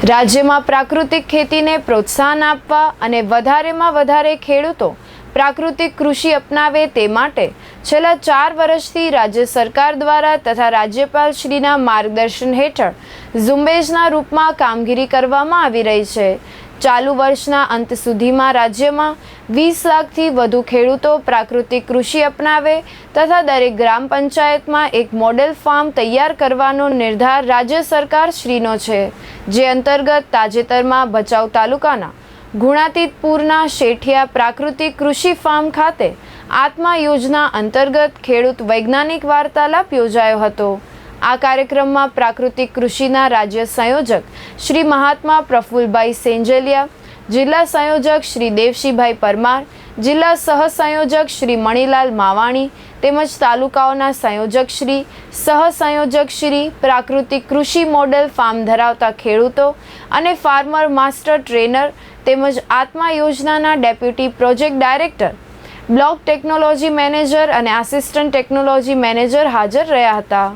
રાજ્યમાં પ્રાકૃતિક ખેતીને પ્રોત્સાહન આપવા અને વધારેમાં વધારે ખેડૂતો પ્રાકૃતિક કૃષિ અપનાવે તે માટે છેલ્લા ચાર વર્ષથી રાજ્ય સરકાર દ્વારા તથા રાજ્યપાલ શ્રીના માર્ગદર્શન હેઠળ ઝુંબેશના રૂપમાં કામગીરી કરવામાં આવી રહી છે. ચાલુ વર્ષના અંત સુધીમાં રાજ્યમાં વીસ લાખથી વધુ ખેડૂતો પ્રાકૃતિક કૃષિ અપનાવે તથા દરેક ગ્રામ પંચાયતમાં એક મોડેલ ફાર્મ તૈયાર કરવાનો નિર્ધાર રાજ્ય સરકાર શ્રીનો છે, જે અંતર્ગત તાજેતરમાં ભચાઉ તાલુકાના ગુણાતીતપુરના શેઠિયા પ્રાકૃતિક કૃષિ ફાર્મ ખાતે આત્મા યોજના અંતર્ગત ખેડૂત વૈજ્ઞાનિક વાર્તાલાપ યોજાયો હતો. આ કાર્યક્રમમાં પ્રાકૃતિક કૃષિના રાજ્ય સંયોજક શ્રી મહાત્મા પ્રફુલભાઈ સેંજલિયા, જિલ્લા સંયોજક શ્રી દેવશીભાઈ પરમાર, જિલ્લા સહસંયોજક શ્રી મણિલાલ માવાણી તેમજ તાલુકાઓના સંયોજક શ્રી સહસંયોજક શ્રી પ્રાકૃતિક કૃષિ મોડેલ ફાર્મ ધરાવતા ખેડૂતો અને ફાર્મર માસ્ટર ટ્રેનર તેમજ આત્મા યોજનાના deputy project director, block technology manager અને આસિસ્ટન્ટ ટેકનોલોજી મેનેજર હાજર રહ્યા હતા.